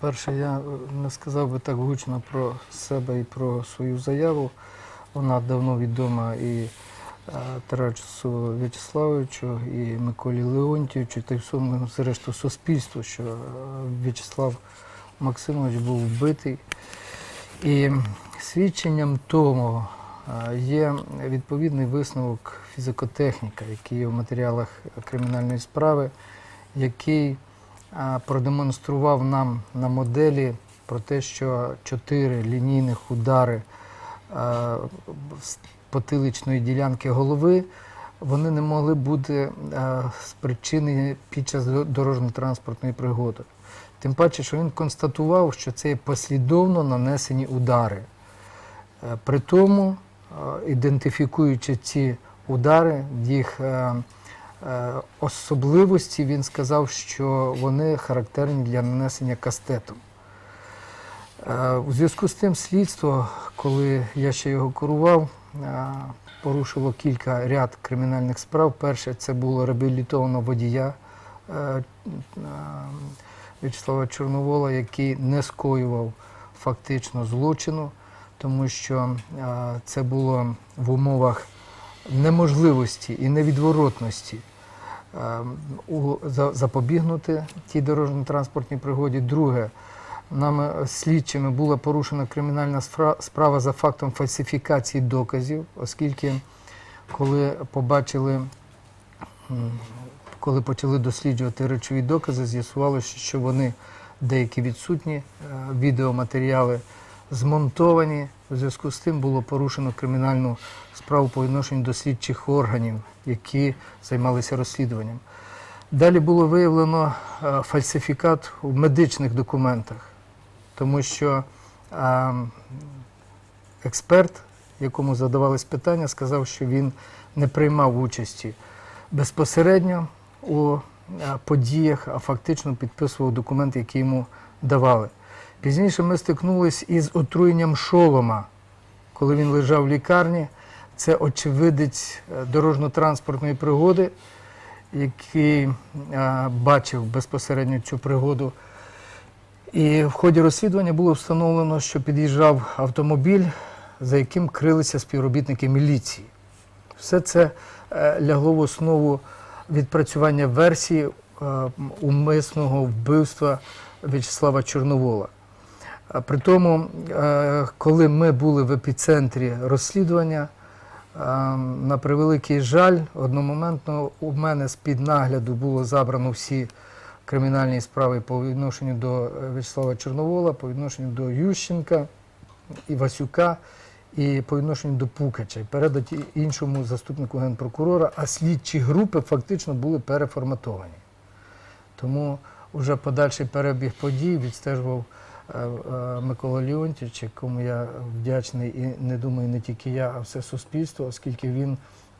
По-перше, я е, не сказав би так гучно про себе і про свою заяву. Вона давно відома і е, Тарасу В'ячеславовичу, і Миколі Леонтійовичу, та й всьому, зрештою, суспільству, що е, В'ячеслав Максимович був вбитий. І свідченням тому є відповідний висновок фізикотехніка, який є в матеріалах кримінальної справи, який продемонстрував нам на моделі про те, що чотири лінійних удари потиличної ділянки голови вони не могли бути спричинені під час дорожньо-транспортної пригоди. Тим паче, що він констатував, що це є послідовно нанесені удари. Е, При тому, е, ідентифікуючи ці удари, їх е, особливості, він сказав, що вони характерні для нанесення кастетом. Е, У зв'язку з тим слідство, коли я ще його керував, е, порушило кілька ряд кримінальних справ. Перше, це було реабілітовано водія е, е, В'ячеслава Чорновола, який не скоював фактично злочину, тому що е, це було в умовах неможливості і невідворотності е, запобігнути тій дорожньо-транспортній пригоді. Друге, нами слідчими була порушена кримінальна справа за фактом фальсифікації доказів, оскільки коли побачили, коли почали досліджувати речові докази, з'ясувалося, що вони деякі відсутні, е, відеоматеріали змонтовані. У зв'язку з тим було порушено кримінальну справу по відношенню до слідчих органів, які займалися розслідуванням. Далі було виявлено е, фальсифікат у медичних документах, тому що е, експерт, якому задавались питання, сказав, що він не приймав участі безпосередньо у е, подіях, а фактично підписував документи, які йому давали. Пізніше ми стикнулися із отруєнням шолома, коли він лежав в лікарні. Це очевидець е, дорожньо-транспортної пригоди, який е, бачив безпосередньо цю пригоду. І в ході розслідування було встановлено, що під'їжджав автомобіль, за яким крилися співробітники міліції. Все це е, лягло в основу відпрацювання версії умисного вбивства В'ячеслава Чорновола. При тому, е, коли ми були в епіцентрі розслідування, е, на превеликий жаль, одномоментно у мене з-під нагляду було забрано всі кримінальні справи по відношенню до е, В'ячеслава Чорновола, по відношенню до Ющенка і Васюка, і по відношенню до Пукача, і передаті іншому заступнику генпрокурора, а слідчі групи фактично були переформатовані. Тому вже подальший перебіг подій відстежував Микола Леонтьович, якому я вдячний і не думаю, не тільки я, а все суспільство, оскільки він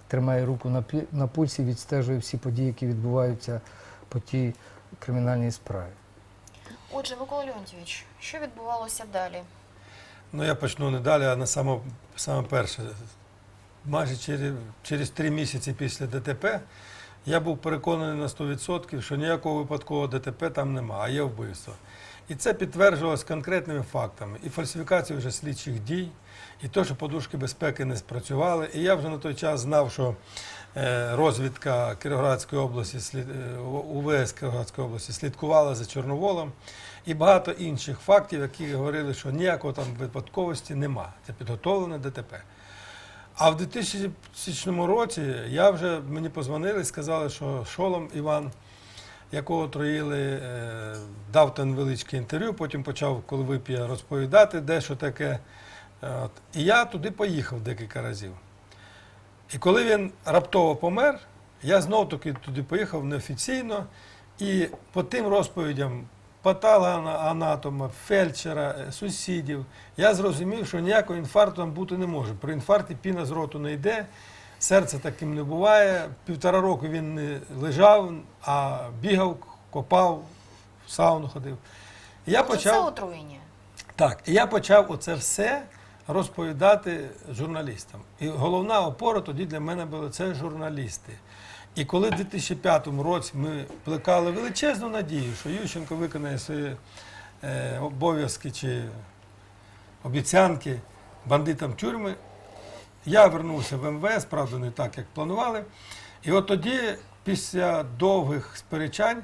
тримає руку на, на пульсі, відстежує всі події, які відбуваються по тій кримінальній справі. Отже, Микола Леонтьович, що відбувалося далі? Ну, я почну не далі, а на саме, саме перше. Майже через, через три місяці після ДТП я був переконаний на 100%, що ніякого випадкового ДТП там нема, а є вбивство. І це підтверджувалось конкретними фактами. І фальсифікацію вже слідчих дій, і те, що подушки безпеки не спрацювали. І я вже на той час знав, що е, розвідка Кіровоградської області, е, УВС Кіровоградської області слідкувала за Чорноволом. І багато інших фактів, які говорили, що ніякого там випадковості нема. Це підготовлене ДТП. А в 2000 році я вже мені позвонили і сказали, що Шолом Іван, якого троїли, е, дав те невеличке інтерв'ю, потім почав, коли вип'є, розповідати, де що таке. От. І я туди поїхав декілька разів. І коли він раптово помер, я знов таки туди поїхав неофіційно. І по тим розповідям патологоанатома, фельдшера, е, сусідів, я зрозумів, що ніякого інфаркту там бути не може. При інфаркті піна з роту не йде, серце таким не буває. Півтора року він не лежав, а бігав, копав, в сауну ходив. І я почав... це отруєння. Так, і я почав оце все розповідати журналістам. І головна опора тоді для мене була це журналісти. І коли в 2005 році ми плекали величезну надію, що Ющенко виконає своє е, обов'язки чи обіцянки бандитам тюрми. Я вернувся в МВС, правда, не так, як планували. І от тоді, після довгих сперечань,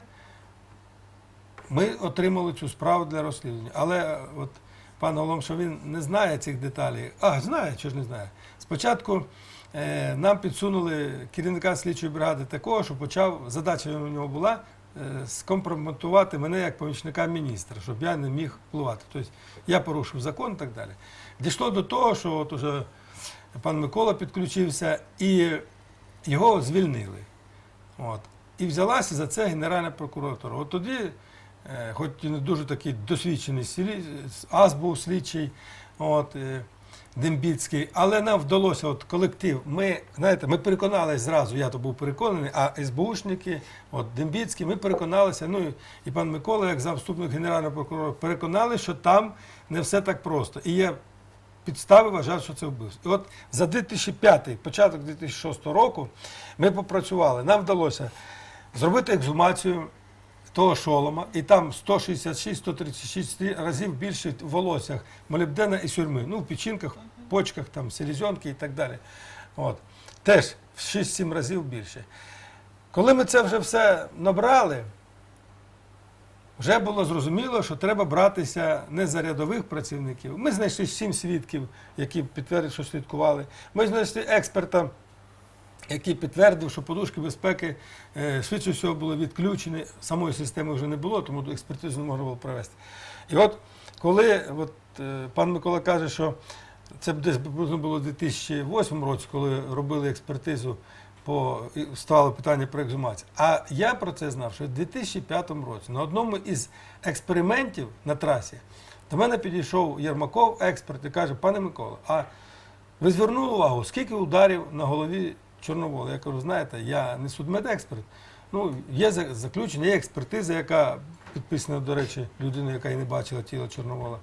ми отримали цю справу для розслідування. Але от пан що він не знає цих деталей. А, знає, чи ж не знає. Спочатку е, нам підсунули керівника слідчої бригади такого, що почав, задача у нього була е, скомпрометувати мене як помічника міністра, щоб я не міг впливати. Тобто я порушив закон і так далі. Дійшло до того, що от уже пан Микола підключився і його звільнили. От. І взялася за це Генеральна прокуратура. От тоді, е, хоч і не дуже такий досвідчений ас був слідчий, от, е, Дембіцький, але нам вдалося, от колектив, ми, знаєте, ми переконалися зразу, я то був переконаний, а СБУшники, от Дембіцький, ми переконалися, ну і- пан Микола, як заступник Генерального прокурора, переконали, що там не все так просто. І є підстави вважати, що це вбивство. І от за 2005, початок 2006 року ми попрацювали. Нам вдалося зробити екзумацію того шолома, і там 166-136 разів більше в волоссях молібдена і сюрми. Ну, в печінках, почках, там, селезенки і так далі. От. Теж в 6-7 разів більше. Коли ми це вже все набрали, вже було зрозуміло, що треба братися не за рядових працівників. Ми знайшли сім свідків, які підтвердили, що слідкували. Ми знайшли експерта, який підтвердив, що подушки безпеки е, швидше всього були відключені. Самої системи вже не було, тому експертизу не можна було провести. І от коли от, е, пан Микола каже, що це десь приблизно було у 2008 році, коли робили експертизу по і ставили питання про екзумацію. А я про це знав, що в 2005 році на одному із експериментів на трасі до мене підійшов Єрмаков, експерт, і каже: пане Микола, а ви звернули увагу, скільки ударів на голові Чорновола? Я кажу, знаєте, я не судмедексперт. Ну, є заключення, є експертиза, яка підписана, до речі, людиною, яка і не бачила тіло Чорновола.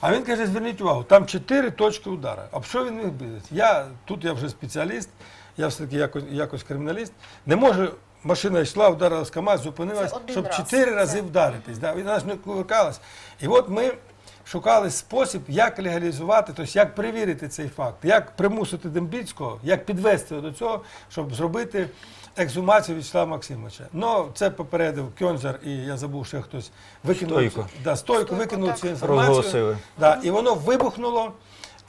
А він каже, зверніть увагу, там чотири точки удару. А що він міг бити? Я тут я вже спеціаліст, я все-таки якось, якось криміналіст. Не можу, машина йшла, вдарила з КАМАЗ, зупинилась, Це один щоб раз. чотири Це- рази вдаритись. Да? Вона ж не кувикалась. І от ми шукали спосіб, як легалізувати, тобто як перевірити цей факт, як примусити Дембіцького, як підвести його до цього, щоб зробити екзумацію Вячеслава Максимовича. Ну, це попередив Кьонзер, і я забув, ще хтось викинув. Стойко. Да, стойко Стойко, викинув так. цю інформацію. Розголосили. Да, і воно вибухнуло.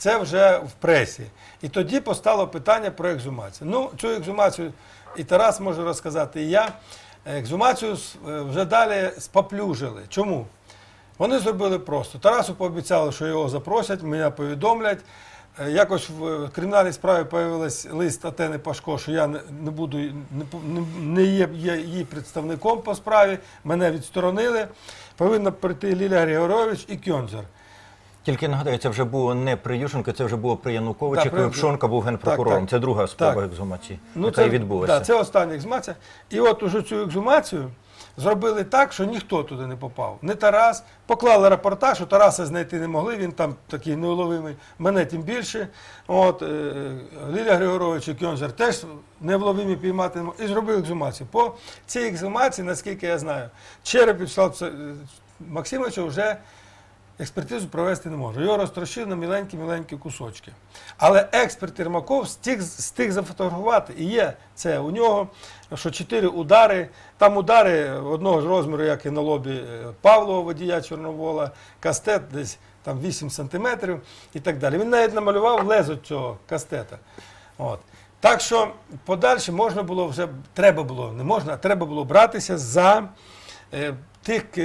Це вже в пресі. І тоді постало питання про екзумацію. Ну, цю екзумацію і Тарас може розказати, і я. Екзумацію е, вже далі споплюжили. Чому? Вони зробили просто. Тарасу пообіцяли, що його запросять, мене повідомлять. Е, Якось в кримінальній справі появився лист Атени Пашко, що я не, буду не, є її представником по справі. Мене відсторонили. Повинна прийти Лілія Григорович і Кьонзер. Тільки нагадаю, це вже було не при Ющенко, це вже було при Януковичі, коли Пшонка був генпрокурором. так. Це друга спроба Так. екзумації, Ну, яка і відбулася. Да, це остання екзумація. І от уже цю екзумацію зробили так, що ніхто туди не попав. Не Тарас. Поклали рапорта, що Тараса знайти не могли, він там такий неуловимий, мене тим більше. От, е, Лілія Григорович і Кьонзер теж невловимі піймати не могли. І зробили екзумацію. По цій екзумації, наскільки я знаю, череп Вячеслава Максимовича вже експертизу провести не може. Його розтрощили на міленькі-міленькі кусочки. Але експерт Єрмаков стиг, стиг зафотографувати. І є це у нього, що чотири удари, там удари одного ж розміру, як і на лобі е, Павлова водія Чорновола, кастет десь там 8 сантиметрів і так далі. Він навіть намалював лезо цього кастета. От. Так що подальше можна було вже, треба було, не можна, а треба було братися за е, тих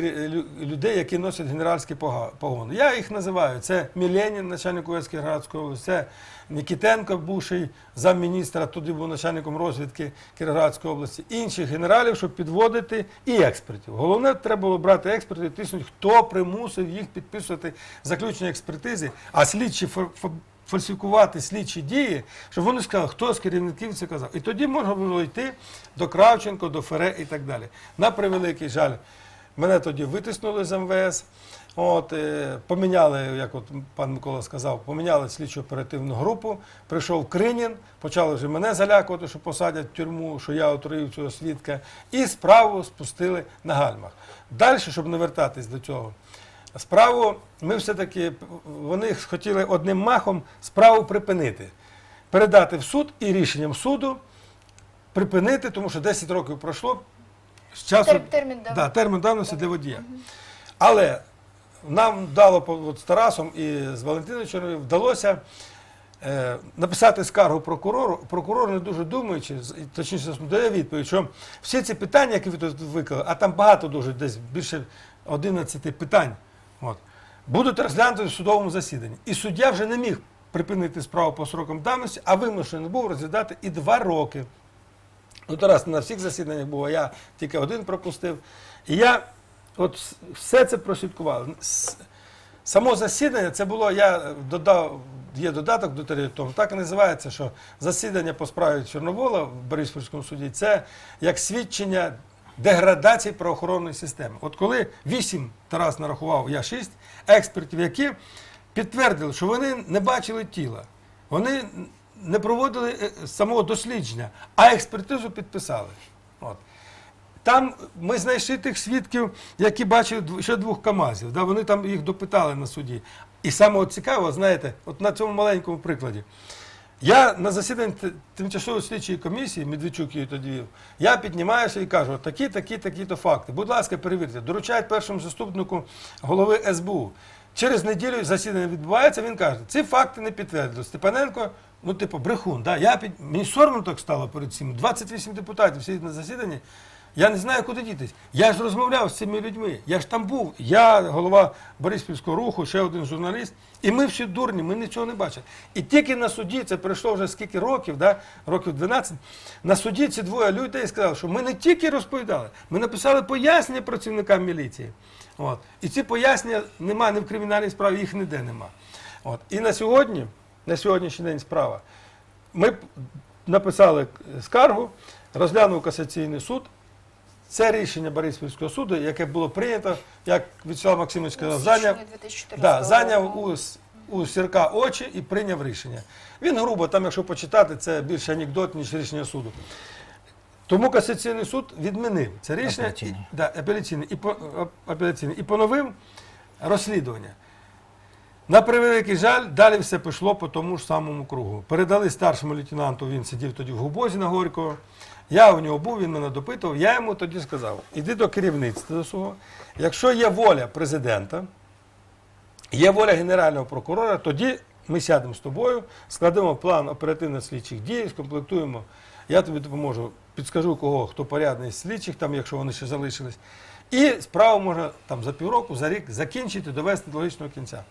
людей, які носять генеральські погони. Я їх називаю. Це Міленін, начальник УС Кіровоградської це Нікітенко, бувший замміністра, тоді був начальником розвідки Кіровоградської області, інших генералів, щоб підводити і експертів. Головне, треба було брати експертів тиснути, хто примусив їх підписувати заключення експертизи, а слідчі фальсифікувати слідчі дії, щоб вони сказали, хто з керівників це казав. І тоді можна було йти до Кравченко, до Фере і так далі. На превеликий жаль, Мене тоді витиснули з МВС. От, е, поміняли, як от пан Микола сказав, поміняли слідчу оперативну групу. Прийшов Кринін, почали вже мене залякувати, що посадять в тюрму, що я отруїв цього свідка, і справу спустили на гальмах. Далі, щоб не вертатись до цього, справу ми все-таки вони хотіли одним махом справу припинити, передати в суд і рішенням суду припинити, тому що 10 років пройшло з часу Тер- термін дав- да, термін давності для водія. Але нам дало по- от з Тарасом і з Валентиною Чорновим вдалося е, написати скаргу прокурору. Прокурор не дуже думаючи, з- і точніше дає відповідь, що всі ці питання, які ви тут виклали, а там багато дуже, десь більше 11 питань, от, будуть розглянути в судовому засіданні. І суддя вже не міг припинити справу по срокам давності, а вимушений був розглядати і два роки. Ну, Тарас на всіх засіданнях був, а я тільки один пропустив. І я от все це прослідкував. Само засідання це було, я додав, є додаток до території, так і називається, що засідання по справі Чорновола в Бориспільському суді це як свідчення деградації правоохоронної системи. От коли вісім Тарас нарахував, я шість експертів, які підтвердили, що вони не бачили тіла, вони не проводили е, самого дослідження, а експертизу підписали. От. Там ми знайшли тих свідків, які бачили ще двох КАМАЗів. Да? Вони там їх допитали на суді. І саме цікаво, знаєте, от на цьому маленькому прикладі. Я на засіданні тимчасової слідчої комісії, Медведчук її тоді я піднімаюся і кажу, такі, такі, такі-то факти. Будь ласка, перевірте. Доручають першому заступнику голови СБУ. Через неділю засідання відбувається, він каже, ці факти не підтвердили. Степаненко, ну, типу, брехун. Да? Я під... Мені соромно так стало перед цим. 28 депутатів сидять на засіданні. Я не знаю, куди дітись. Я ж розмовляв з цими людьми. Я ж там був. Я голова Бориспільського руху, ще один журналіст. І ми всі дурні, ми нічого не бачили. І тільки на суді, це пройшло вже скільки років, да? років 12, на суді ці двоє людей сказали, що ми не тільки розповідали, ми написали пояснення працівникам міліції. От. І ці пояснення нема ні в кримінальній справі, їх ніде нема. От. І на сьогодні, на сьогоднішній день справа, ми написали скаргу, розглянув касаційний суд. Це рішення Бориспільського суду, яке було прийнято, як Вячеслав Максимович сказав, зайняв, да, зайняв у, у Сірка очі і прийняв рішення. Він грубо, там, якщо почитати, це більше анекдот, ніж рішення суду. Тому касаційний суд відмінив це рішення Апеляційний. І, да, апеляційний, і, по- ап- апеляційний, і поновив розслідування. На превеликий жаль, далі все пішло по тому ж самому кругу. Передали старшому лейтенанту, він сидів тоді в Губозі на Горького. Я у нього був, він мене допитував. Я йому тоді сказав: іди до керівництва до свого. Якщо є воля президента, є воля генерального прокурора, тоді ми сядемо з тобою, складемо план оперативно-слідчих дій, скомплектуємо. Я тобі допоможу, підскажу кого, хто порядний з слідчих, там, якщо вони ще залишились. І справу можна там за півроку, за рік закінчити, довести до логічного кінця.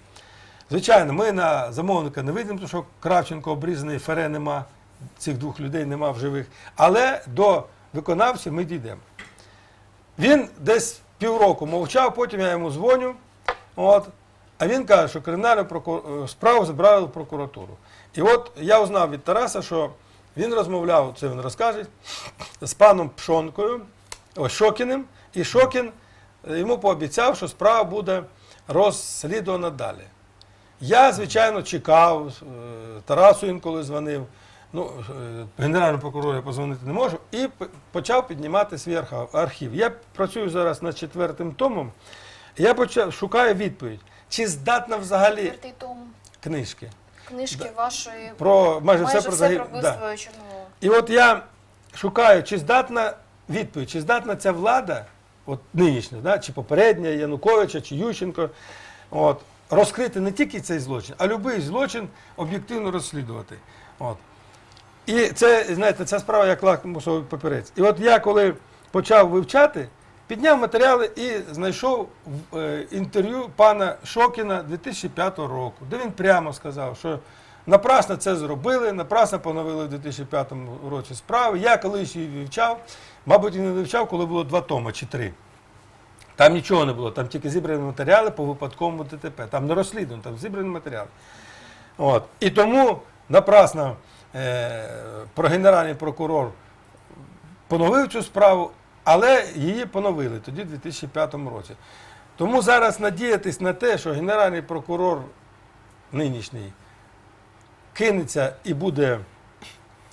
Звичайно, ми на замовника не вийдемо, тому що Кравченко обрізаний, Фере нема, цих двох людей нема в живих. Але до виконавців ми дійдемо. Він десь півроку мовчав, потім я йому дзвоню. От, а він каже, що кримінальну проку- е, справу забрали в прокуратуру. І от я узнав від Тараса, що він розмовляв, це він розкаже, з паном Пшонкою, ось Шокіним, і Шокін е, йому пообіцяв, що справа буде розслідувана далі. Я, звичайно, чекав, е, Тарасу інколи дзвонив. Ну, е, генеральному прокурору я позвонити не можу, і почав піднімати свій архів. Я працюю зараз над четвертим томом. Я почав шукаю відповідь, чи здатна взагалі Четвертий том книжки. книжки вашої Про майже, майже все про загиб- про да. вбивство Чорновола. І от я шукаю, чи здатна відповідь, чи здатна ця влада, от нинішня, да, чи попередня Януковича, чи Ющенко, от, розкрити не тільки цей злочин, а будь-який злочин об'єктивно розслідувати. От. І це, знаєте, ця справа як лакмусовий папірець. І от я коли почав вивчати, підняв матеріали і знайшов е, інтерв'ю пана Шокіна 2005 року, де він прямо сказав, що напрасно це зробили, напрасно поновили в 2005 році справи. Я колись її вивчав, мабуть, і не вивчав, коли було два томи чи три. Там нічого не було, там тільки зібрані матеріали по випадковому ДТП. Там не розслідування, там зібрані матеріали. От. І тому напрасно е, про генеральний прокурор поновив цю справу, Але її поновили тоді, в 2005 році. Тому зараз надіятись на те, що генеральний прокурор нинішній кинеться і буде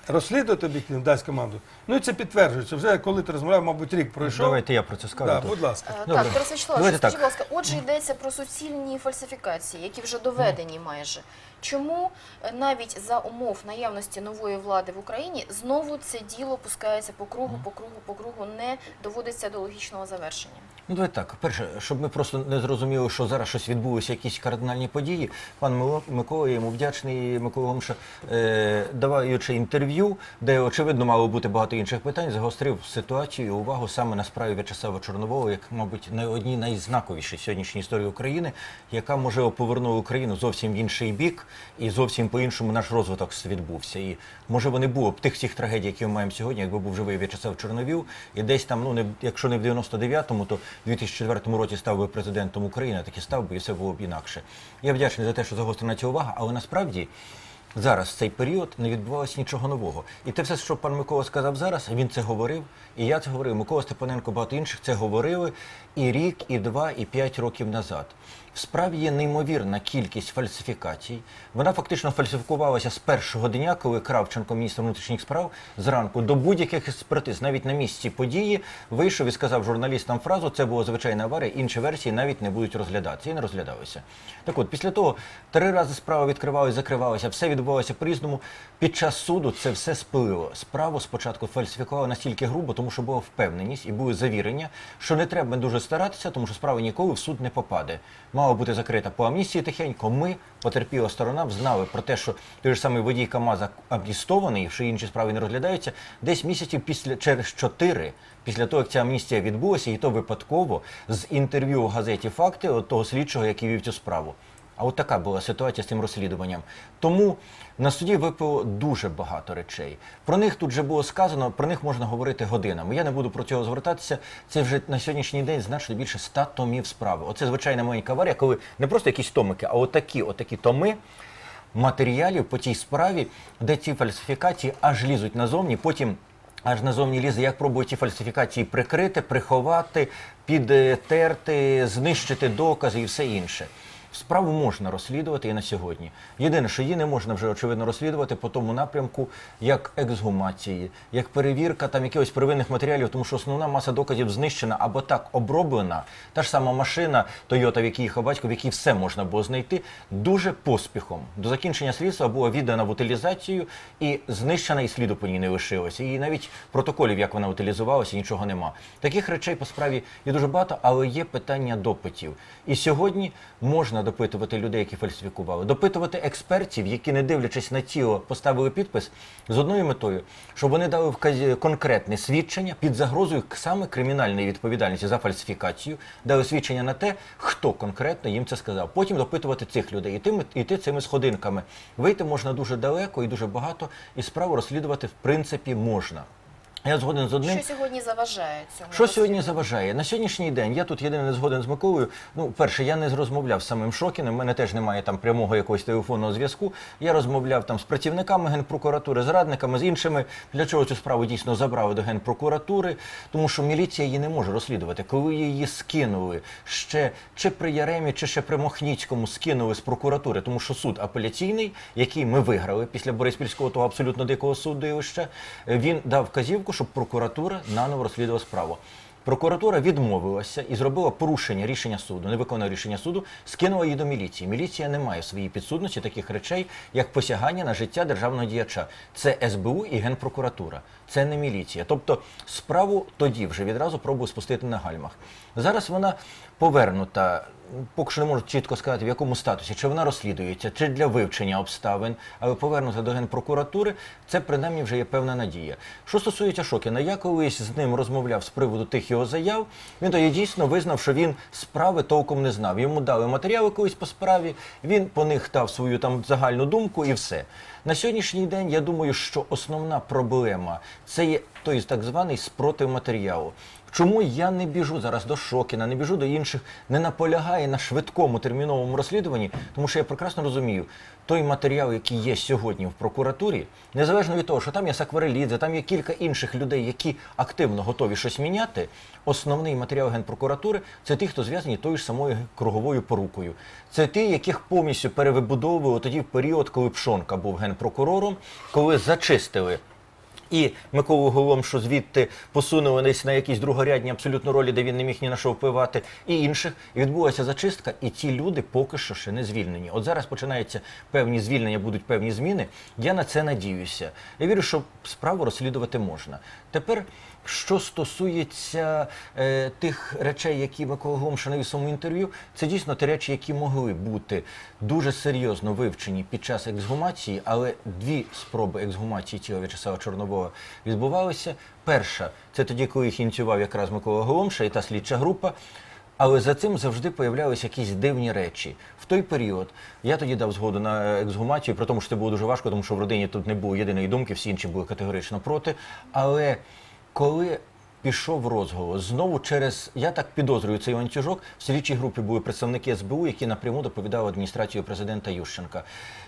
розслідувати об'єктивно, дасть команду. Ну і це підтверджується. Вже коли ти розмовляв, мабуть, рік пройшов. Давайте я про це скажу. Да, тут. будь ласка. Е, Добре. Так, Тарас Вячеславович, Давайте скажіть, так. будь ласка, отже йдеться про суцільні фальсифікації, які вже доведені майже. Чому е, навіть за умов наявності нової влади в Україні знову це діло пускається по кругу, по кругу, по кругу, не доводиться до логічного завершення? Ну, давайте так. Перше, щоб ми просто не зрозуміли, що зараз щось відбулося, якісь кардинальні події. Пан Мило- Микола, я йому вдячний Микола Гомша, е, даваючи інтерв'ю, де очевидно мало бути багато інших питань, загострив ситуацію і увагу саме на справі В'ячеслава Чорнового, як, мабуть, на одній найзнаковішій сьогоднішній історії України, яка можливо повернула Україну зовсім в інший бік і зовсім по-іншому наш розвиток відбувся. І можливо не було б тих всіх трагедій, які ми маємо сьогодні, якби був живий В'ячеслав Чорновіл, і десь там, ну не якщо не в 99-му, то в 2004 році став би президентом України, так і став би, і все було б інакше. Я вдячний за те, що загострена ця увага, але насправді. Зараз цей період не відбувалося нічого нового. І те все, що пан Микола сказав зараз, він це говорив, і я це говорив. Микола Степаненко, багато інших це говорили і рік, і два, і п'ять років назад. В справі є неймовірна кількість фальсифікацій. Вона фактично фальсифікувалася з першого дня, коли Кравченко, міністр внутрішніх справ, зранку до будь-яких експертиз, навіть на місці події, вийшов і сказав журналістам фразу: це була звичайна аварія, інші версії навіть не будуть розглядатися. І не розглядалися. Так от, після того три рази справа відкривалася, закривалася, все відбувалося по-різному. Під час суду це все спилило. Справу спочатку фальсифікували настільки грубо, тому що була впевненість і були завірення, що не треба дуже старатися, тому що справа ніколи в суд не попаде. Мала бути закрита по амністії тихенько. Ми, потерпіла сторона, знали про те, що той ж самий водій КАМАЗа амністований, що інші справи не розглядаються, десь місяців після через чотири. Після того, як ця амністія відбулася, і то випадково з інтерв'ю у газеті Факти от того слідчого, який вів цю справу. А от така була ситуація з цим розслідуванням. Тому на суді випало дуже багато речей. Про них тут вже було сказано, про них можна говорити годинами. Я не буду про цього звертатися. Це вже на сьогоднішній день значно більше 100 томів справи. Оце звичайна маленька аварія, коли не просто якісь томики, а отакі, отакі томи матеріалів по тій справі, де ці фальсифікації аж лізуть назовні, потім. Аж назовні лізе, як пробують ці фальсифікації прикрити, приховати, підтерти, знищити докази і все інше. Справу можна розслідувати і на сьогодні. Єдине, що її не можна вже очевидно розслідувати по тому напрямку, як ексгумації, як перевірка там якихось первинних матеріалів, тому що основна маса доказів знищена або так оброблена. Та ж сама машина Toyota, в якій їхав батько, в якій все можна було знайти, дуже поспіхом. До закінчення слідства була віддана в утилізацію і знищена, і сліду по ній не лишилося. І навіть протоколів, як вона утилізувалася, нічого нема. Таких речей по справі є дуже багато, але є питання допитів. І сьогодні можна допитувати людей, які фальсифікували, допитувати експертів, які, не дивлячись на тіло, поставили підпис з одною метою, щоб вони дали конкретне свідчення під загрозою саме кримінальної відповідальності за фальсифікацію, дали свідчення на те, хто конкретно їм це сказав. Потім допитувати цих людей, іти, іти цими сходинками. Вийти можна дуже далеко і дуже багато, і справу розслідувати в принципі можна. Я згоден з одним. Що сьогодні заважає цьому? Що сьогодні заважає? На сьогоднішній день я тут єдине не згоден з Миколою. Ну, перше, я не розмовляв з самим Шокіним, в мене теж немає там прямого якогось телефонного зв'язку. Я розмовляв там з працівниками генпрокуратури, з радниками, з іншими. Для чого цю справу дійсно забрали до генпрокуратури? Тому що міліція її не може розслідувати. Коли її скинули ще чи при Яремі, чи ще при Мохніцькому скинули з прокуратури, тому що суд апеляційний, який ми виграли після Бориспільського того абсолютно дикого судилища, він дав вказівку, щоб прокуратура наново розслідувала справу. Прокуратура відмовилася і зробила порушення рішення суду, не виконала рішення суду, скинула її до міліції. Міліція не має в своїй підсудності таких речей, як посягання на життя державного діяча. Це СБУ і Генпрокуратура. Це не міліція. Тобто справу тоді вже відразу пробую спустити на гальмах. Зараз вона повернута. Поки що не можу чітко сказати, в якому статусі, чи вона розслідується, чи для вивчення обставин, але повернута до генпрокуратури, це принаймні вже є певна надія. Що стосується Шокіна, я колись з ним розмовляв з приводу тих його заяв. Він тоді дійсно визнав, що він справи толком не знав. Йому дали матеріали колись по справі, він по них дав свою там загальну думку і все. На сьогоднішній день я думаю, що основна проблема це є той так званий спротив матеріалу. Чому я не біжу зараз до Шокіна, не біжу до інших, не наполягаю на швидкому терміновому розслідуванні, тому що я прекрасно розумію, той матеріал, який є сьогодні в прокуратурі, незалежно від того, що там є Сакварелідзе, там є кілька інших людей, які активно готові щось міняти. Основний матеріал генпрокуратури це ті, хто зв'язані тою ж самою круговою порукою. Це ті, яких повністю перевибудовували тоді в період, коли Пшонка був генпрокурором, коли зачистили і Миколу Голомшу звідти посунули на якісь другорядні абсолютно ролі, де він не міг ні на що впливати, і інших. І відбулася зачистка, і ці люди поки що ще не звільнені. От зараз починаються певні звільнення, будуть певні зміни. Я на це надіюся. Я вірю, що справу розслідувати можна. Тепер, що стосується е, тих речей, які Микола Голомша навів своєму інтерв'ю, це дійсно ті речі, які могли бути дуже серйозно вивчені під час ексгумації, але дві спроби ексгумації тіла В'ячеслава Чорновола відбувалися. Перша це тоді, коли їх ініціював якраз Микола Голомша і та слідча група. Але за цим завжди появлялися якісь дивні речі. В той період я тоді дав згоду на ексгумацію, при тому, що це було дуже важко, тому що в родині тут не було єдиної думки, всі інші були категорично проти. Але коли пішов розголос, знову через, я так підозрюю цей ланцюжок, в слідчій групі були представники СБУ, які напряму доповідали адміністрацію президента Ющенка.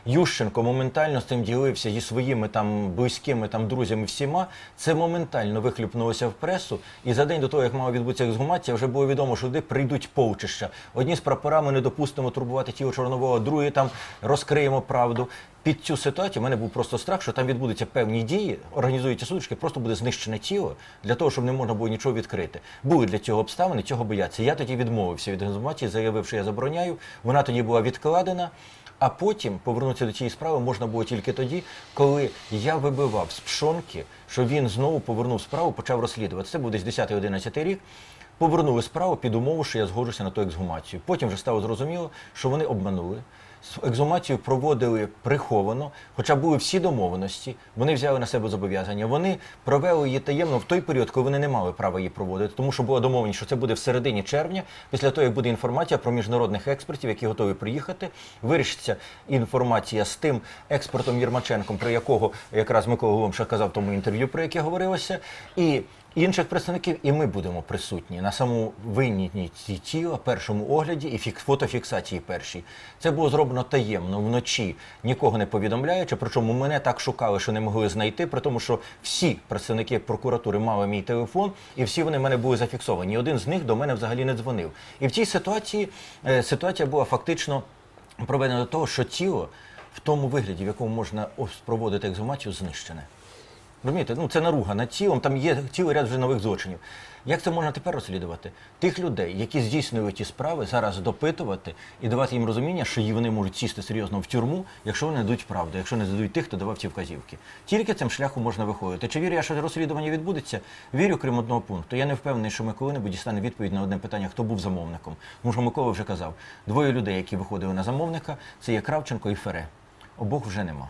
Ющенко моментально з цим ділився зі своїми там близькими там друзями всіма. Це моментально вихлюпнулося в пресу. І за день до того, як мала відбутися ексгумація, вже було відомо, що туди прийдуть полчища. Одні з прапорами не допустимо турбувати тіло Чорнового, другі там розкриємо правду. Під цю ситуацію в мене був просто страх, що там відбудуться певні дії, організуються сутички, просто буде знищене тіло для того, щоб не можна було нічого відкрити. Були для цього обставини, цього бояться. Я тоді відмовився від ексгумації, заявив, що я забороняю. Вона тоді була відкладена. А потім повернутися до цієї справи можна було тільки тоді, коли я вибивав з пшонки, що він знову повернув справу, почав розслідувати. Це був десь 10-11 рік. Повернули справу під умову, що я згоджуся на ту ексгумацію. Потім вже стало зрозуміло, що вони обманули. Ексгумацію проводили приховано, хоча були всі домовленості, вони взяли на себе зобов'язання. Вони провели її таємно в той період, коли вони не мали права її проводити, тому що була домовленість, що це буде в середині червня, після того, як буде інформація про міжнародних експертів, які готові приїхати. Вирішиться інформація з тим експертом Єрмаченком, про якого якраз Микола Голомша казав в тому інтерв'ю, про яке говорилося. І інших представників, і ми будемо присутні на самому винятті тіла, першому огляді і фік- фотофіксації першій. Це було зроблено таємно вночі, нікого не повідомляючи. Причому мене так шукали, що не могли знайти, при тому, що всі представники прокуратури мали мій телефон, і всі вони в мене були зафіксовані. Один з них до мене взагалі не дзвонив. І в цій ситуації е, ситуація була фактично проведена до того, що тіло в тому вигляді, в якому можна проводити ексгумацію, знищене. Розумієте, ну це наруга над тілом, там є цілий ряд вже нових злочинів. Як це можна тепер розслідувати? Тих людей, які здійснюють ті справи, зараз допитувати і давати їм розуміння, що вони можуть сісти серйозно в тюрму, якщо вони дадуть правду, якщо не зададуть тих, хто давав ці вказівки. Тільки цим шляхом можна виходити. Чи вірю я, що розслідування відбудеться? Вірю, крім одного пункту. Я не впевнений, що ми коли-небудь дістане відповідь на одне питання, хто був замовником. Тому що Микола вже казав, двоє людей, які виходили на замовника, це є Кравченко і Фере. Обох вже нема.